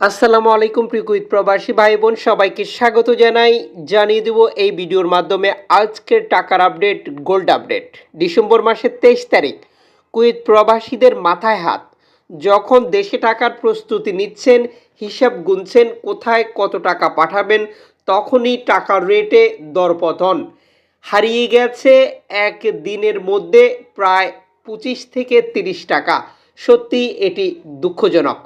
আসসালামু আলাইকুম প্রিকুইত প্রবাসী ভাই বোন সবাইকে স্বাগত জানাই। জানিয়ে দেব এই ভিডিওর মাধ্যমে আজকের টাকার আপডেট, গোল্ড আপডেট। ডিসেম্বর মাসের তেইশ তারিখ, কুয়েত প্রবাসীদের মাথায় হাত। যখন দেশে টাকার প্রস্তুতি নিচ্ছেন, হিসাব গুনছেন, কোথায় কত টাকা পাঠাবেন, তখনই টাকার রেটে দরপতন। হারিয়ে গেছে এক দিনের মধ্যে প্রায় পঁচিশ থেকে তিরিশ টাকা। সত্যি এটি দুঃখজনক।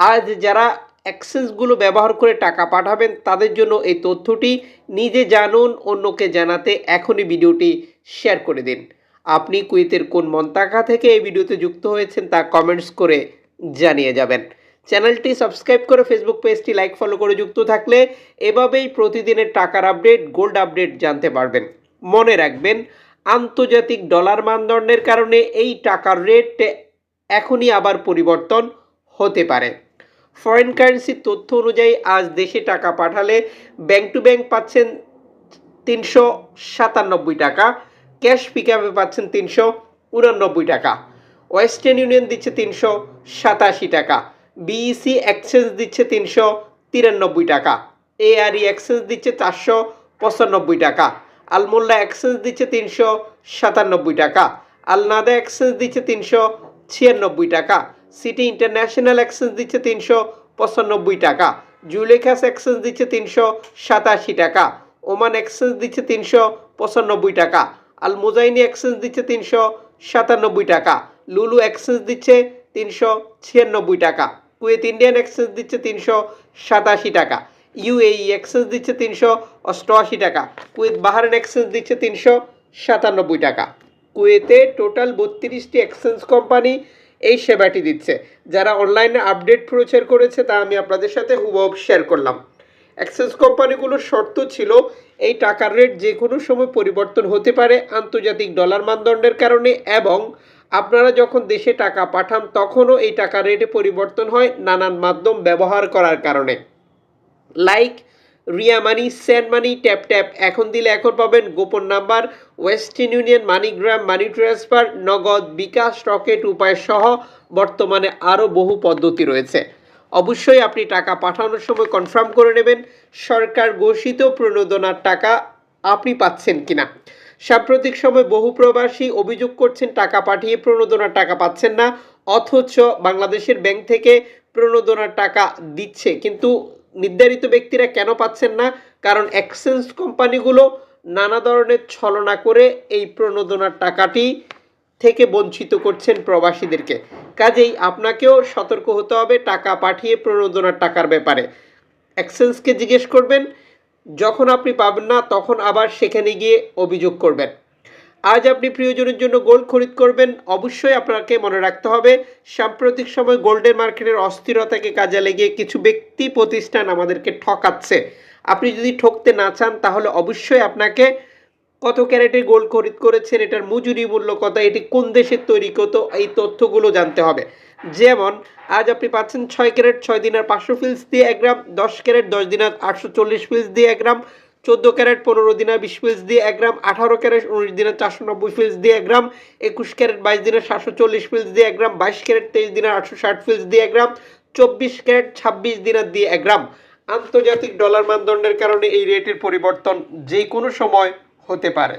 আজ যারা অ্যাক্সেসগুলো ব্যবহার করে টাকা পাঠাবেন, তাদের জন্য এই তথ্যটি নিজে জানুন, অন্যকে জানাতে এখনই ভিডিওটি শেয়ার করে দিন। আপনি কুইতের কোন মন্তাকা থেকে এই ভিডিওতে যুক্ত হয়েছেন তা কমেন্টস করে জানিয়ে যাবেন। চ্যানেলটি সাবস্ক্রাইব করে ফেসবুক পেজটি লাইক ফলো করে যুক্ত থাকলে এভাবেই প্রতিদিনের টাকার আপডেট গোল্ড আপডেট জানতে পারবেন। মনে রাখবেন, আন্তর্জাতিক ডলার মানদণ্ডের কারণে এই টাকার রেট এখনই আবার পরিবর্তন হতে পারে। ফরেন কারেন্সির তথ্য অনুযায়ী আজ দেশে টাকা পাঠালে ব্যাংক টু ব্যাংক পাচ্ছেন তিনশো সাতানব্বই টাকা ক্যাশ পিকআপে পাচ্ছেন তিনশো উনানব্বই টাকা। ওয়েস্টার্ন ইউনিয়ন দিচ্ছে তিনশো সাতাশি টাকা বিইসি এক্সচেঞ্জ দিচ্ছে তিনশো তিরানব্বই টাকা এআরই এক্সচেঞ্জ দিচ্ছে চারশো পঁচানব্বই টাকা আলমোল্লা এক্সচেঞ্জ দিচ্ছে তিনশো সাতানব্বই টাকা আলনাদা এক্সচেঞ্জ দিচ্ছে তিনশো ছিয়ানব্বই টাকা সিটি ইন্টারন্যাশনাল এক্সচেঞ্জ দিচ্ছে তিনশো পঁচানব্বই টাকা। জুলেখাস এক্সচেঞ্জ দিচ্ছে তিনশো সাতাশি টাকা। ওমান এক্সচেঞ্জ দিচ্ছে তিনশো পঁচানব্বই টাকা। আল মুজাইনি এক্সচেঞ্জ দিচ্ছে তিনশো সাতানব্বই টাকা। লুলু এক্সচেঞ্জ দিচ্ছে তিনশো ছিয়ানব্বই টাকা। কুয়েত ইন্ডিয়ান এক্সচেঞ্জ দিচ্ছে তিনশো সাতাশি টাকা। ইউএই এক্সচেঞ্জ দিচ্ছে তিনশো অষ্টআশি টাকা। কুয়েত বাহারান এক্সচেঞ্জ দিচ্ছে তিনশো সাতানব্বই টাকা। কুয়েতে টোটাল বত্রিশটি এক্সচেঞ্জ কোম্পানি এই সেবাটি দিচ্ছে। যারা অনলাইনে আপডেট প্রচার করেছে, তা আমি আপনাদের সাথে হুবহু শেয়ার করলাম। অ্যাক্সেস কোম্পানিগুলোর শর্ত ছিল, এই টাকার রেট যে কোনো সময় পরিবর্তন হতে পারে আন্তর্জাতিক ডলার মানদণ্ডের কারণে এবং আপনারা যখন দেশে টাকা পাঠান, তখনও এই টাকার রেটে পরিবর্তন হয় নানান মাধ্যম ব্যবহার করার কারণে। Like Ria money, send money, tap tap. এখন দিলে এখন পাবেন গোপন number Western Union MoneyGram, money transfer, Nagad, bKash, Rocket, উপায় সহ বর্তমানে আরও বহু পদ্ধতি রয়েছে। অবশ্যই আপনি টাকা পাঠানোর সময় কনফার্ম করে নেবেন, সরকার ঘোষিত প্রণোদনার টাকা আপনি পাচ্ছেন কিনা। সাম্প্রতিক সময় বহু প্রবাসী অভিযোগ করছেন, টাকা পাঠিয়ে প্রণোদনার টাকা পাচ্ছেন না। অথচ বাংলাদেশের ব্যাংক থেকে প্রণোদনার টাকা দিচ্ছে। কিন্তু নির্ধারিত ব্যক্তিরা কেন পাচ্ছেন না? কারণ এক্সচেঞ্জ কোম্পানিগুলো নানা ধরনের ছলনা করে এই প্রণোদনার টাকাটি থেকে বঞ্চিত করছেন প্রবাসীদেরকে। কাজেই আপনাকেও সতর্ক হতে হবে টাকা পাঠিয়ে প্রণোদনার টাকার ব্যাপারে। এক্সচেঞ্জকে জিজ্ঞেস করবেন, যখন আপনি পাবেন না, তখন আবার সেখানে গিয়ে অভিযোগ করবেন। আজ আপনি প্রিয়জনের জন্য গোল্ড খরিদ করবেন। অবশ্যই আপনাকে মনে রাখতে হবে, সাম্প্রতিক সময় গোল্ডের মার্কেটের অস্থিরতাকে কাজে লাগিয়ে কিছু ব্যক্তি প্রতিষ্ঠান আমাদেরকে ঠকাচ্ছে। আপনি যদি ঠকতে না চান, তাহলে অবশ্যই আপনাকে কত ক্যারেটের গোল্ড খরিদ করেছেন, এটার মজুরি মূল্য কত, এটি কোন দেশের তৈরি কত, এই তথ্যগুলো জানতে হবে। যেমন, আজ আপনি পাচ্ছেন ছয় ক্যারেট ছয় দিনার পাঁচশো ফিলস দিয়ে এক গ্রাম, দশ ক্যারেট দশ দিনার আটশো চল্লিশ ফিলস দিয়ে এক গ্রাম চোদ্দ ক্যারেট, পনেরো দিনে বিশ পিস দিয়ে এক গ্রাম, আঠারো ক্যারেট, উনিশ দিনে চারশো নব্বই পিস দিয়ে এক গ্রাম, একুশ ক্যারেট, বাইশ দিনের সাতশো চল্লিশ পিস দিয়ে এক গ্রাম, বাইশ ক্যারেট, তেইশ দিনের আটশো ষাট পিস দিয়ে এক গ্রাম, চব্বিশ ক্যারেট, ছাব্বিশ দিনার দিয়ে এক গ্রাম। আন্তর্জাতিক ডলার মানদণ্ডের কারণে এই রেটের পরিবর্তন যে কোনো সময় হতে পারে।